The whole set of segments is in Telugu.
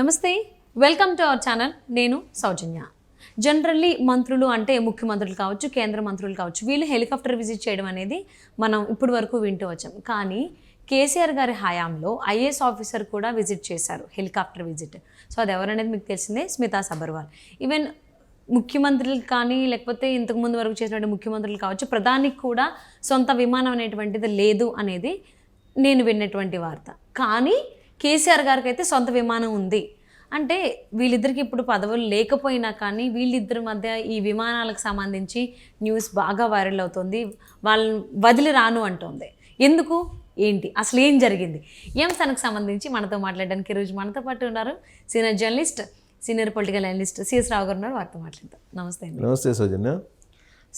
నమస్తే వెల్కమ్ టు అవర్ ఛానల్. నేను సౌజన్య. జనరల్లీ మంత్రులు అంటే ముఖ్యమంత్రులు కావచ్చు కేంద్ర మంత్రులు కావచ్చు వీళ్ళు హెలికాప్టర్ విజిట్ చేయడం అనేది మనం ఇప్పటి వరకు వింటూ వచ్చాం. కానీ కేసీఆర్ గారి హయాంలో ఐఏఎస్ ఆఫీసర్ కూడా విజిట్ చేశారు హెలికాప్టర్ విజిట్. సో అది ఎవరనేది మీకు తెలిసిందే? స్మితా సబర్వాల్. ఈవెన్ ముఖ్యమంత్రులు కానీ లేకపోతే ఇంతకుముందు వరకు చేసినటువంటి ముఖ్యమంత్రులు కావచ్చు ప్రధానికి కూడా సొంత విమానం అనేటువంటిది లేదు అనేది నేను విన్నటువంటి వార్త. కానీ కేసీఆర్ గారికి అయితే సొంత విమానం ఉంది. అంటే వీళ్ళిద్దరికి ఇప్పుడు పదవులు లేకపోయినా కానీ వీళ్ళిద్దరి మధ్య ఈ విమానాలకు సంబంధించి న్యూస్ బాగా వైరల్ అవుతుంది. వాళ్ళని వదిలి రాను అంటుంది. ఎందుకు? ఏంటి? అసలు ఏం జరిగింది? ఈ అంశానికి సంబంధించి మనతో మాట్లాడడానికి ఈరోజు మనతో పాటు ఉన్నారు senior journalist senior political analyst CS Rao గారు ఉన్నారు. వారితో మాట్లాడతాం నమస్తే అండి. నమస్తే సౌజన్య.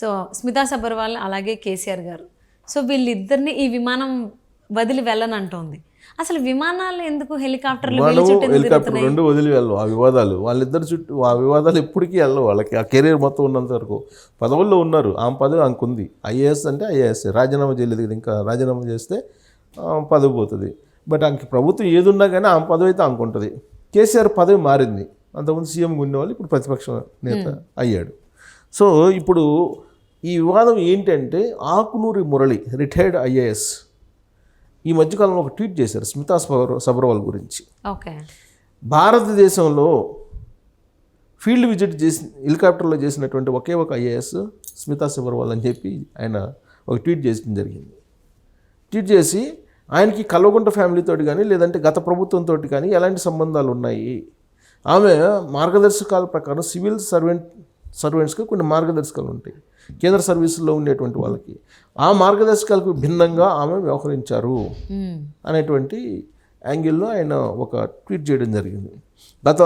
సో స్మితా సబర్వాల్ అలాగే కేసీఆర్ గారు. సో వీళ్ళిద్దరిని ఈ విమానం వదిలి వెళ్ళను అంటోంది అసలు విమానాలు ఎందుకు హెలికాప్టర్లు హెలికాప్టర్? రెండు వదిలి వెళ్ళవు. ఆ వివాదాలు వాళ్ళిద్దరు చుట్టూ ఆ వివాదాలు ఎప్పటికీ వెళ్ళవు వాళ్ళకి. ఆ కెరీర్ మొత్తం ఉన్నంత వరకు. పదవుల్లో ఉన్నారు. ఆమె పదవి ఆమెకు ఉంది ఐఏఎస్ అంటే ఐఏఎస్. రాజీనామా చేయలేదు కదా ఇంకా. రాజీనామా చేస్తే పదవి పోతుంది. బట్ ఆమెకి ప్రభుత్వం ఏది ఉన్నా కానీ ఆమె పదవి అయితే ఆమెకు ఉంటుంది. కేసీఆర్ పదవి మారింది. అంతకుముందు సీఎం ఉండేవాళ్ళు ఇప్పుడు ప్రతిపక్ష నేత అయ్యాడు. సో ఇప్పుడు ఈ వివాదం ఏంటంటే ఆకునూరి మురళి రిటైర్డ్ ఐఏఎస్ ఈ మధ్యకాలంలో ఒక ట్వీట్ చేశారు స్మితా సబర్- సబర్వాల్ గురించి. ఓకే. భారతదేశంలో ఫీల్డ్ విజిట్ చేసి హెలికాప్టర్లో చేసినటువంటి ఒకే ఒక ఐఏఎస్ స్మితా సబర్వాల్ అని చెప్పి ఆయన ఒక ట్వీట్ చేయడం జరిగింది. ట్వీట్ చేసి ఆయనకి కల్వకుంట ఫ్యామిలీతో కానీ లేదంటే గత ప్రభుత్వంతో కానీ ఎలాంటి సంబంధాలు ఉన్నాయి? ఆమె మార్గదర్శకాల ప్రకారం సివిల్ సర్వెంట్ సర్వెంట్స్కి కొన్ని మార్గదర్శకాలు ఉంటాయి. కేంద్ర సర్వీసుల్లో ఉండేటువంటి వాళ్ళకి ఆ మార్గదర్శకాలకు భిన్నంగా ఆమె వ్యవహరించారు. అనేటువంటి యాంగిల్లో ఆయన ఒక ట్వీట్ చేయడం జరిగింది. గత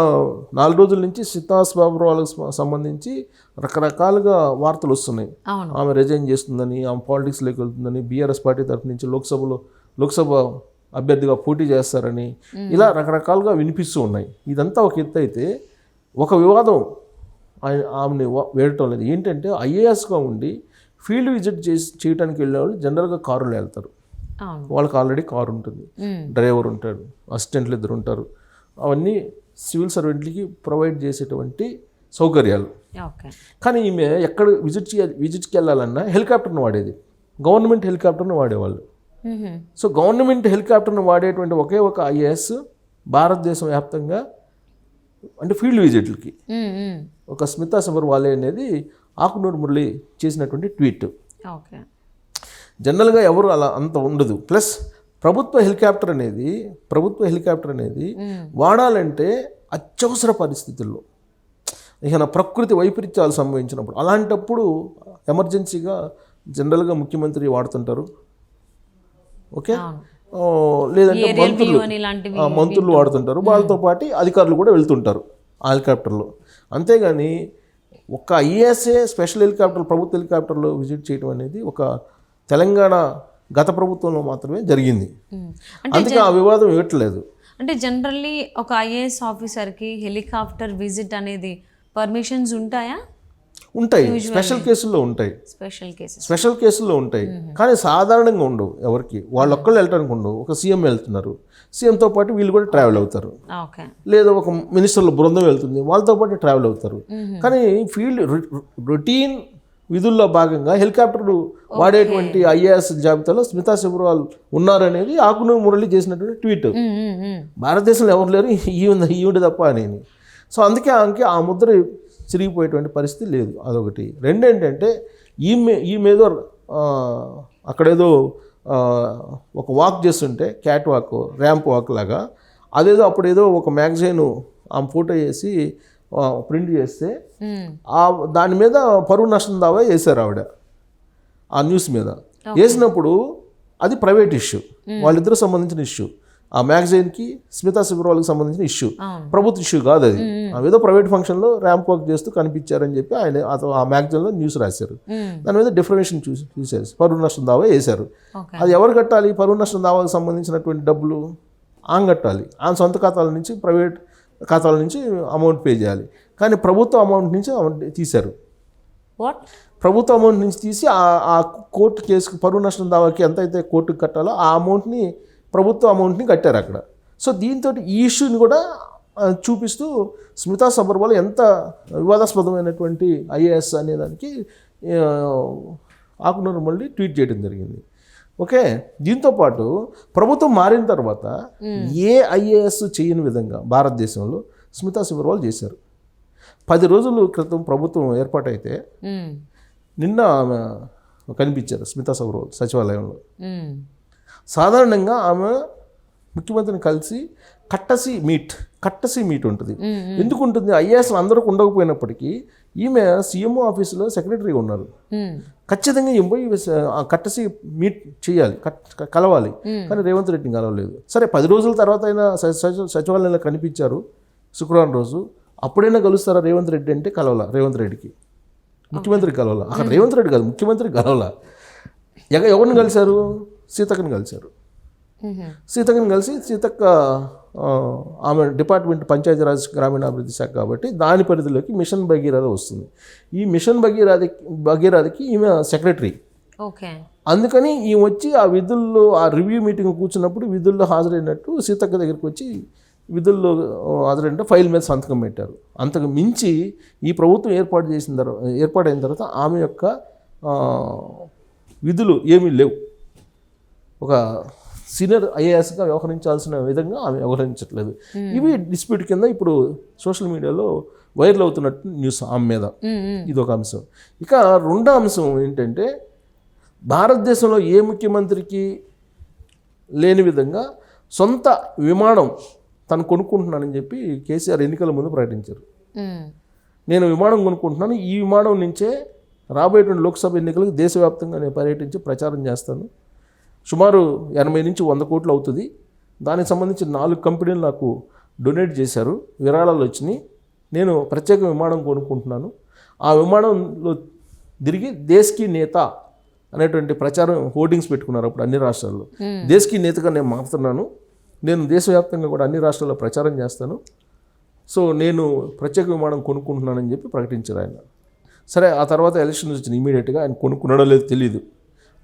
నాలుగు రోజుల నుంచి సితాస్ బాబు వాళ్ళకి సమ- సంబంధించి రకరకాలుగా వార్తలు వస్తున్నాయి. ఆమె రిజైన్ చేస్తుందని ఆమె పాలిటిక్స్లోకి వెళ్తుందని బీఆర్ఎస్ పార్టీ తరఫు నుంచి లోక్సభలో లోక్సభ అభ్యర్థిగా పోటీ చేస్తారని ఇలా రకరకాలుగా వినిపిస్తూ ఉన్నాయి. ఇదంతా ఒక ఎత్తు అయితే ఒక వివాదం. ఆయన ఆమెని వేయటం లేదు. ఏంటంటే ఐఏఎస్గా ఉండి ఫీల్డ్ విజిట్ చేసి చేయడానికి వెళ్ళే వాళ్ళు జనరల్గా కారులో వెళ్తారు. వాళ్ళకి ఆల్రెడీ కారు ఉంటుంది. డ్రైవర్ ఉంటాడు అసిస్టెంట్లు ఇద్దరు ఉంటారు. అవన్నీ సివిల్ సర్వెంట్లకి ప్రొవైడ్ చేసేటువంటి సౌకర్యాలు. కానీ ఈమె ఎక్కడ విజిట్ చేయాలి విజిట్కి వెళ్ళాలన్నా హెలికాప్టర్ని వాడేది. గవర్నమెంట్ హెలికాప్టర్ని వాడేవాళ్ళు. సో గవర్నమెంట్ హెలికాప్టర్ని వాడేటువంటి ఒకే ఒక ఐఏఎస్ భారతదేశం వ్యాప్తంగా అంటే ఫీల్డ్ విజిట్లకి. ఒక స్మితా సబర్వాలే అనేది ఆకునూరు మురళి చేసినటువంటి ట్వీట్. ఓకే. జనరల్గా ఎవరు అలా అంత ఉండదు. ప్లస్ ప్రభుత్వ హెలికాప్టర్ అనేది ప్రభుత్వ హెలికాప్టర్ అనేది. వాడాలంటే అత్యవసర పరిస్థితుల్లో. ఇక నా ప్రకృతి వైపరీత్యాలు సంభవించినప్పుడు అలాంటప్పుడు ఎమర్జెన్సీగా జనరల్గా ముఖ్యమంత్రి వాడుతుంటారు. ఓకే? లేదంటే మంత్రులు. మంత్రులు వాడుతుంటారు. వాళ్ళతో పాటు అధికారులు కూడా వెళ్తుంటారు ఆ హెలికాప్టర్లో. అంతేగాని ఒక ఐఏఎస్ఏ స్పెషల్ హెలికాప్టర్ ప్రభుత్వ హెలికాప్టర్లో విజిట్ చేయడం అనేది ఒక తెలంగాణ గత ప్రభుత్వంలో మాత్రమే జరిగింది. అందుకే ఆ వివాదం ఇవ్వట్లేదు. అంటే జనరల్లీ ఒక ఐఏఎస్ ఆఫీసర్కి హెలికాప్టర్ విజిట్ అనేది పర్మిషన్స్ ఉంటాయా? ఉంటాయి. స్పెషల్ కేసుల్లో ఉంటాయి. స్పెషల్ కేసెస్ స్పెషల్ కేసుల్లో ఉంటాయి. కానీ సాధారణంగా ఉండవు ఎవరికి. వాళ్ళు ఒక్కళ్ళు వెళ్ళటానికి ఉండవు. ఒక సీఎం వెళ్తున్నారు. సీఎంతో పాటు వీళ్ళు కూడా ట్రావెల్ అవుతారు. లేదా ఒక మినిస్టర్ల బృందం వెళ్తుంది. వాళ్ళతో పాటు ట్రావెల్ అవుతారు. కానీ ఫీల్డ్ రొటీన్ విధుల్లో భాగంగా హెలికాప్టర్ వాడేటువంటి ఐఏఎస్ జాబితాలో స్మితా శిబరాల్ ఉన్నారనేది ఆకును మురళి చేసినటువంటి ట్వీట్. మ్మ్. భారతదేశంలో ఎవరు లేరు? ఈవిడ ఈవిడ తప్ప అనేది సో అందుకే ఆమెకి ఆ ముద్ర చిరిగిపోయేటువంటి పరిస్థితి లేదు. అదొకటి. రెండేంటంటే ఈమె ఈమెదో ఆ, అక్కడేదో ఒక వాక్ చేస్తుంటే క్యాట్ వాక్ ర్యాంప్ వాక్ లాగా అదేదో అప్పుడేదో ఒక మ్యాగజైన్ ఆమె ఫోటో వేసి ప్రింట్ చేస్తే. ఆ దాని మీద పరువు నష్టం దావా వేశారు ఆవిడ ఆ న్యూస్ మీద. వేసినప్పుడు అది ప్రైవేట్ ఇష్యూ. వాళ్ళిద్దరూ సంబంధించిన ఇష్యూ. ఆ మ్యాగజైన్కి స్మితా శిబరాల్కి సంబంధించిన ఇష్యూ. ప్రభుత్వ ఇష్యూ కాదు అది. ఏదో ప్రైవేట్ ఫంక్షన్లో ర్యాంప్ వాక్ చేస్తూ కనిపించారని చెప్పి ఆయన ఆ మ్యాగజైన్లో న్యూస్ రాశారు. దాని మీద డిఫర్మేషన్ చూసి చూశారు. పరువు నష్టం దావా వేశారు. అది ఎవరు కట్టాలి? పరువు నష్టం దావాకు సంబంధించినటువంటి డబ్బులు ఆమె కట్టాలి. ఆమె సొంత ఖాతాల నుంచి ప్రైవేట్ ఖాతాల నుంచి అమౌంట్ పే చేయాలి. కానీ ప్రభుత్వ అమౌంట్ నుంచి తీశారు. ప్రభుత్వ అమౌంట్ నుంచి తీసి ఆ ఆ కోర్టు కేసుకు పరువు నష్టం దావాకి ఎంత అయితే కోర్టుకు కట్టాలో ఆ అమౌంట్ని ప్రభుత్వ అమౌంట్ని కట్టారు అక్కడ. సో దీంతో ఈ ఇష్యూని కూడా చూపిస్తూ స్మితా సబర్వాల్ ఎంత వివాదాస్పదమైనటువంటి ఐఏఎస్ అనే దానికి ఆ, ఆకునూరు మళ్ళీ ట్వీట్ చేయడం జరిగింది. ఓకే? దీంతో పాటు ప్రభుత్వం మారిన తర్వాత ఏ ఐఏఎస్ చేయని విధంగా భారతదేశంలో స్మితా సబర్వాల్ చేశారు. పది రోజుల క్రితం ప్రభుత్వం ఏర్పాటైతే. నిన్న ఆమె కనిపించారు స్మితా సబర్వాల్ సచివాలయంలో. సాధారణంగా ఆమె ముఖ్యమంత్రిని కలిసి కట్టసి మీట్ కట్టసి మీట్ ఉంటుంది. ఎందుకు ఉంటుంది ఐఏఎస్లు అందరికి ఉండకపోయినప్పటికీ ఈమె సీఎంఓ ఆఫీసులో సెక్రటరీగా ఉన్నారు. ఖచ్చితంగా ఈమె పోయి కట్టసి మీట్ చేయాలి కలవాలి. కానీ రేవంత్ రెడ్డిని కలవలేదు. సరే పది రోజుల తర్వాత అయినా సచివాలయంలో కనిపించారు శుక్రవారం రోజు. అప్పుడైనా కలుస్తారా రేవంత్ రెడ్డి అంటే కలవాల రేవంత్ రెడ్డికి. ముఖ్యమంత్రి కలవాల. అక్కడ రేవంత్ రెడ్డి కాదు ముఖ్యమంత్రి కలవాల. ఎగ ఎవరిని కలిశారు? సీతక్కని కలిశారు. సీతక్కని కలిసి సీతక్క ఆమె డిపార్ట్మెంట్ పంచాయతీరాజ్ గ్రామీణాభివృద్ధి శాఖ కాబట్టి దాని పరిధిలోకి మిషన్ భగీరథ వస్తుంది. ఈ మిషన్ భగీరథ భగీరథకి ఈమె సెక్రటరీ. ఓకే. అందుకని ఈ వచ్చి ఆ విధుల్లో ఆ రివ్యూ మీటింగ్ కూర్చున్నప్పుడు విధుల్లో హాజరైనట్టు సీతక్క దగ్గరికి వచ్చి విధుల్లో హాజరైన ఫైల్ మీద సంతకం పెట్టారు. అంతకు మించి ఈ ప్రభుత్వం ఏర్పాటు చేసిన తర్వాత ఏర్పాటైన తర్వాత ఆమె యొక్క విధులు ఏమీ లేవు. ఒక సీనియర్ ఐఏఎస్గా వ్యవహరించాల్సిన విధంగా ఆమె వ్యవహరించట్లేదు. ఇవి డిస్ప్యూట్ కింద ఇప్పుడు సోషల్ మీడియాలో వైరల్ అవుతున్నట్టు న్యూస్ ఆమె మీద. ఇది ఒక అంశం. ఇక రెండో అంశం ఏంటంటే భారతదేశంలో ఏ ముఖ్యమంత్రికి లేని విధంగా సొంత విమానం తను కొనుక్కుంటున్నానని చెప్పి కేసీఆర్ ఎన్నికల ముందు ప్రకటించారు. నేను విమానం కొనుక్కుంటున్నాను ఈ విమానం నుంచే రాబోయేటువంటి లోక్సభ ఎన్నికలకు దేశవ్యాప్తంగా నేను పర్యటించి ప్రచారం చేస్తాను. సుమారు ఎనభై నుంచి వంద కోట్లు అవుతుంది. దానికి సంబంధించి నాలుగు కంపెనీలు నాకు డొనేట్ చేశారు. విరాళాలు వచ్చినాయి. నేను ప్రత్యేక విమానం కొనుక్కుంటున్నాను. ఆ విమానంలో తిరిగి దేశ్కి నేత అనేటువంటి ప్రచారం హోర్డింగ్స్ పెట్టుకున్నారు అప్పుడు అన్ని రాష్ట్రాల్లో. దేశ్కి నేతగా నేను మారుతున్నాను. నేను దేశవ్యాప్తంగా కూడా అన్ని రాష్ట్రాల్లో ప్రచారం చేస్తాను. సో నేను ప్రత్యేక విమానం కొనుక్కుంటున్నానని చెప్పి ప్రకటించారు ఆయన. సరే ఆ తర్వాత ఎలక్షన్స్ వచ్చినాయి ఇమీడియట్గా ఆయన కొనుక్కున్నాడో లేదో తెలియదు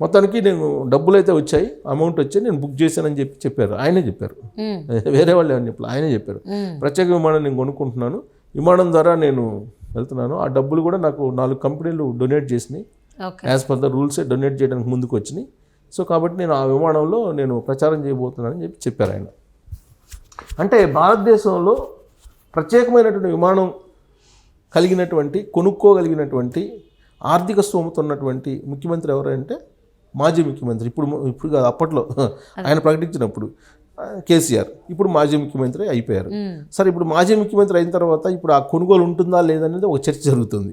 మొత్తానికి నేను డబ్బులు అయితే వచ్చాయి. అమౌంట్ వచ్చాయి నేను బుక్ చేశానని చెప్పి చెప్పారు. ఆయనే చెప్పారు. వేరే వాళ్ళు ఏమని చెప్పారు ఆయనే చెప్పారు. ప్రత్యేక విమానం నేను కొనుక్కుంటున్నాను. విమానం ద్వారా నేను వెళ్తున్నాను. ఆ డబ్బులు కూడా నాకు నాలుగు కంపెనీలు డొనేట్ చేసినాయి. యాజ్ పర్ ద రూల్సే డొనేట్ చేయడానికి ముందుకు వచ్చినాయి. సో కాబట్టి నేను ఆ విమానంలో నేను ప్రచారం చేయబోతున్నానని చెప్పి చెప్పారు ఆయన. అంటే భారతదేశంలో ప్రత్యేకమైనటువంటి విమానం కలిగినటువంటి కొనుక్కోగలిగినటువంటి ఆర్థిక స్తోమత ఉన్నటువంటి ముఖ్యమంత్రి ఎవరంటే మాజీ ముఖ్యమంత్రి. ఇప్పుడు ఇప్పుడు కాదు అప్పట్లో ఆయన ప్రకటించినప్పుడు కేసీఆర్. ఇప్పుడు మాజీ ముఖ్యమంత్రి అయిపోయారు. సరే ఇప్పుడు మాజీ ముఖ్యమంత్రి అయిన తర్వాత ఇప్పుడు ఆ కొనుగోలు ఉంటుందా లేదనేది ఒక చర్చ జరుగుతుంది.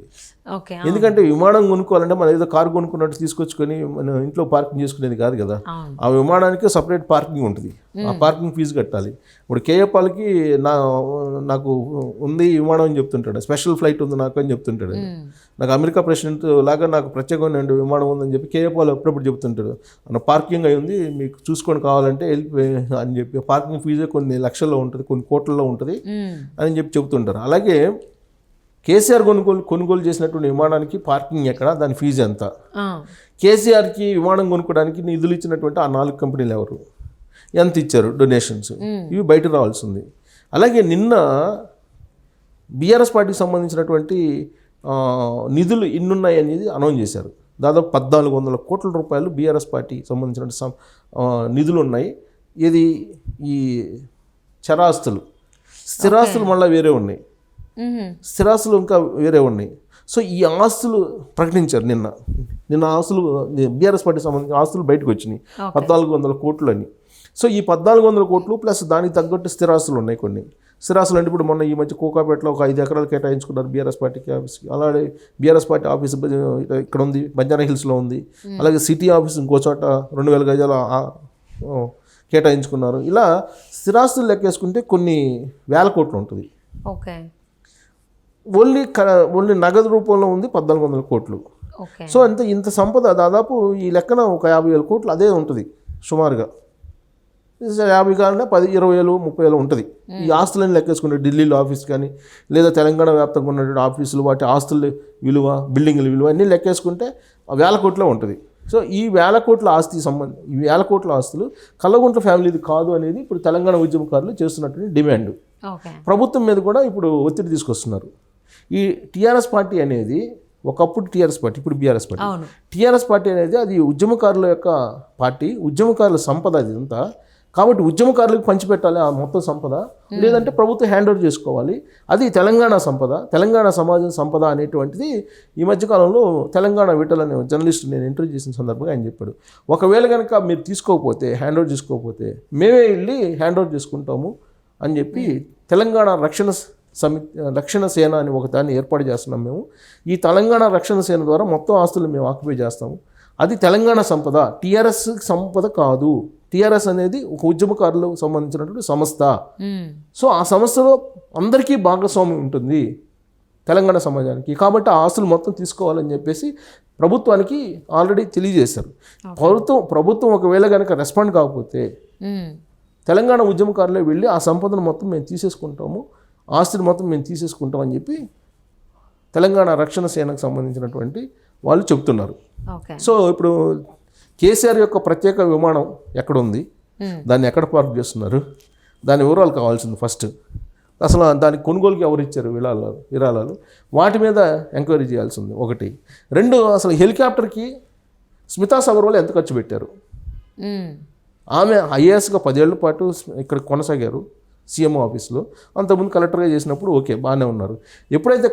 ఎందుకంటే విమానం కొనుక్కోవాలంటే మనం ఏదో కారు కొనుక్కున్నట్టు తీసుకొచ్చుకొని మన ఇంట్లో పార్కింగ్ చేసుకునేది కాదు కదా. ఆ విమానానికి సపరేట్ పార్కింగ్ ఉంటుంది. ఆ పార్కింగ్ ఫీజు కట్టాలి. ఇప్పుడు కేఏపాలకి నా నాకు ఉంది విమానం అని చెప్తుంటాడు. స్పెషల్ ఫ్లైట్ ఉంది నాకు అని చెప్తుంటాడు. నాకు అమెరికా ప్రెసిడెంట్ లాగా నాకు ప్రత్యేకమైన విమానం ఉందని చెప్పి కేఏపాల్ అప్పుడప్పుడు చెప్తుంటాడు. అన్న పార్కింగ్ అయి ఉంది మీకు చూసుకొని కావాలంటే వెళ్ళి అని చెప్పి. పార్కింగ్ ఫీజే కొన్ని లక్షల్లో ఉంటుంది కొన్ని కోట్లలో ఉంటుంది. అని చెప్పి చెబుతుంటారు. అలాగే కేసీఆర్ కొనుగోలు కొనుగోలు చేసినటువంటి విమానానికి పార్కింగ్ ఎక్కడ? దాని ఫీజు ఎంత. కేసీఆర్కి విమానం కొనుక్కోవడానికి నిధులు ఇచ్చినటువంటి ఆ నాలుగు కంపెనీలు ఎవరు? ఎంత ఇచ్చారు డొనేషన్స్? ఇవి బయట రావాల్సింది. అలాగే నిన్న బీఆర్ఎస్ పార్టీకి సంబంధించినటువంటి నిధులు ఇన్నున్నాయి అనేది అనౌన్స్ చేశారు. దాదాపు పద్నాలుగు వందల కోట్ల రూపాయలు బీఆర్ఎస్ పార్టీకి సంబంధించిన నిధులు ఉన్నాయి. ఇది ఈ చరాస్తులు. స్థిరాస్తులు మళ్ళీ వేరే ఉన్నాయి. స్థిరాస్తులు ఇంకా వేరే ఉన్నాయి. సో ఈ ఆస్తులు ప్రకటించారు నిన్న. నిన్న ఆస్తులు బీఆర్ఎస్ పార్టీ సంబంధించిన ఆస్తులు బయటకు వచ్చినాయి. పద్నాలుగు వందల కోట్లు అని. సో ఈ పద్నాలుగు వందల కోట్లు ప్లస్ దానికి తగ్గట్టు స్థిరాస్తులు ఉన్నాయి కొన్ని. స్థిరాస్తులు అంటే ఇప్పుడు మొన్న ఈ మధ్య కోకాపేటలో ఒక ఐదు ఎకరాలు కేటాయించుకున్నారు బీఆర్ఎస్ పార్టీకి ఆఫీస్కి అలాగే బీఆర్ఎస్ పార్టీ ఆఫీస్ ఇక్కడ ఉంది బంజారా హిల్స్లో ఉంది. అలాగే సిటీ ఆఫీస్ ఇంకో చోట రెండు వేల గజాల కేటాయించుకున్నారు. ఇలా స్థిరాస్తులు లెక్కేసుకుంటే కొన్ని వేల కోట్లు ఉంటుంది. ఓకే. ఓన్లీ క ఓన్లీ నగదు రూపంలో ఉంది పద్నాలుగు వందల కోట్లు. సో అంత ఇంత సంపద దాదాపు ఈ లెక్కన ఒక యాభై వేల కోట్లు అదే ఉంటుంది సుమారుగా. యాభై కాకుండా పది ఇరవై వేలు ముప్పై వేలు ఉంటుంది. ఈ ఆస్తులను లెక్కేసుకుంటే ఢిల్లీలో ఆఫీస్ కానీ లేదా తెలంగాణ వ్యాప్తంగా ఉన్నటువంటి ఆఫీసులు వాటి ఆస్తుల విలువ బిల్డింగ్ల విలువ అన్నీ లెక్కేసుకుంటే వేల కోట్ల ఉంటుంది. సో ఈ వేల కోట్ల ఆస్తి సంబంధం ఈ వేల కోట్ల ఆస్తులు కల్లగుంట్ల ఫ్యామిలీది కాదు అనేది ఇప్పుడు తెలంగాణ ఉద్యమకారులు చేస్తున్నటువంటి డిమాండ్. ప్రభుత్వం మీద కూడా ఇప్పుడు ఒత్తిడి తీసుకొస్తున్నారు. ఈ టీఆర్ఎస్ పార్టీ అనేది ఒకప్పుడు టీఆర్ఎస్ పార్టీ ఇప్పుడు బీఆర్ఎస్ పార్టీ. టీఆర్ఎస్ పార్టీ అనేది అది ఉద్యమకారుల యొక్క పార్టీ ఉద్యమకారుల సంపద అది అంతా. కాబట్టి ఉద్యమకారులకు పంచిపెట్టాలి ఆ మొత్తం సంపద. లేదంటే ప్రభుత్వం హ్యాండ్ ఓవర్ చేసుకోవాలి. అది తెలంగాణ సంపద తెలంగాణ సమాజం సంపద అనేటువంటిది ఈ మధ్యకాలంలో తెలంగాణ విటల్ అనే జర్నలిస్ట్ నేను ఇంటర్వ్యూ చేసిన సందర్భంగా ఆయన చెప్పాడు. ఒకవేళ కనుక మీరు తీసుకోకపోతే హ్యాండ్ ఓవర్ చేసుకోకపోతే మేమే వెళ్ళి హ్యాండ్ ఓవర్ చేసుకుంటాము అని చెప్పి తెలంగాణ రక్షణ సమి రక్షణ సేన అని ఒక దాన్ని ఏర్పాటు చేస్తున్నాం మేము. ఈ తెలంగాణ రక్షణ సేన ద్వారా మొత్తం ఆస్తులు మేము ఆక్యుపై చేస్తాము. అది తెలంగాణ సంపద. టీఆర్ఎస్ సంపద కాదు. టీఆర్ఎస్ అనేది ఒక ఉద్యమకారులకు సంబంధించినటువంటి సంస్థ. సో ఆ సంస్థలో అందరికీ భాగస్వామ్యం ఉంటుంది తెలంగాణ సమాజానికి. కాబట్టి ఆ ఆస్తులు మొత్తం తీసుకోవాలని చెప్పేసి ప్రభుత్వానికి ఆల్రెడీ తెలియజేశారు. ప్రభుత్వం ప్రభుత్వం ఒకవేళ కనుక రెస్పాండ్ కాకపోతే. తెలంగాణ ఉద్యమకారులే వెళ్ళి ఆ సంపదను మొత్తం మేము తీసేసుకుంటాము. ఆస్తిని మొత్తం మేము తీసేసుకుంటాం అని చెప్పి తెలంగాణ రక్షణ సేనకు సంబంధించినటువంటి వాళ్ళు చెప్తున్నారు. సో ఇప్పుడు కేసీఆర్ యొక్క ప్రత్యేక విమానం ఎక్కడ ఉంది మ్మ్. దాన్ని ఎక్కడ పార్క్ చేస్తున్నారు? దాని వివరాలు కావాల్సింది ఫస్ట్. అసలు దానికి కొనుగోలుకి ఎవరు ఇచ్చారు విరాళాలు విరాళాలు? వాటి మీద ఎంక్వైరీ చేయాల్సింది ఒకటి. రెండు అసలు హెలికాప్టర్కి స్మితా సబర్వాల్ ఎంత ఖర్చు పెట్టారు? మ్మ్. ఆమె ఐఏఎస్గా పదేళ్ళ పాటు ఇక్కడ కొనసాగారు. సీఎం ఆఫీస్లో. అంతకుముందు కలెక్టర్గా చేసినప్పుడు ఓకే బాగానే ఉన్నారు. ఎప్పుడైతే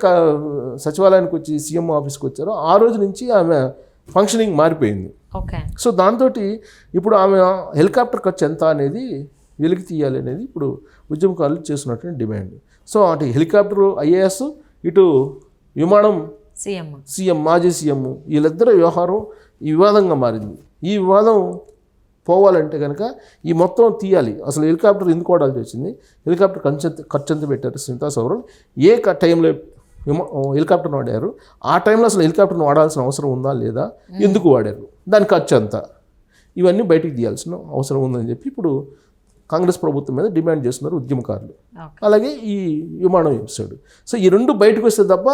సచివాలయానికి వచ్చి సీఎం ఆఫీస్కి వచ్చారో ఆ రోజు నుంచి ఆమె ఫంక్షనింగ్ మారిపోయింది. ఓకే. సో దాంతో ఇప్పుడు ఆమె హెలికాప్టర్ ఖర్చు ఎంత అనేది వెలికి తీయాలి అనేది ఇప్పుడు ఉద్యమకారులు చేస్తున్నటువంటి డిమాండ్. సో అటు హెలికాప్టర్ ఐఏఎస్ ఇటు విమానం సీఎం. సీఎం మాజీ సీఎం వీళ్ళిద్దరు వ్యవహారం ఈ వివాదంగా మారింది. ఈ వివాదం పోవాలంటే కనుక ఈ మొత్తం తీయాలి. అసలు హెలికాప్టర్ ఎందుకు వాడాల్సి వచ్చింది హెలికాప్టర్ ఖర్చు ఎంత ఖర్చు ఎంత పెట్టారు స్మితా సౌరల్ ఏ టైంలో విమా హెలికాప్టర్ని వాడారు? ఆ టైంలో అసలు హెలికాప్టర్ని వాడాల్సిన అవసరం ఉందా లేదా? ఎందుకు వాడారు? దాని ఖర్చు ఎంత ఇవన్నీ బయటికి తీయాల్సిన అవసరం ఉందని చెప్పి ఇప్పుడు కాంగ్రెస్ ప్రభుత్వం మీద డిమాండ్ చేస్తున్నారు ఉద్యమకారులు. అలాగే ఈ విమానం ఎపిసోడ్ సో ఈ రెండు బయటకు వస్తే తప్ప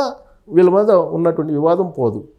వీళ్ళ మీద ఉన్నటువంటి వివాదం పోదు.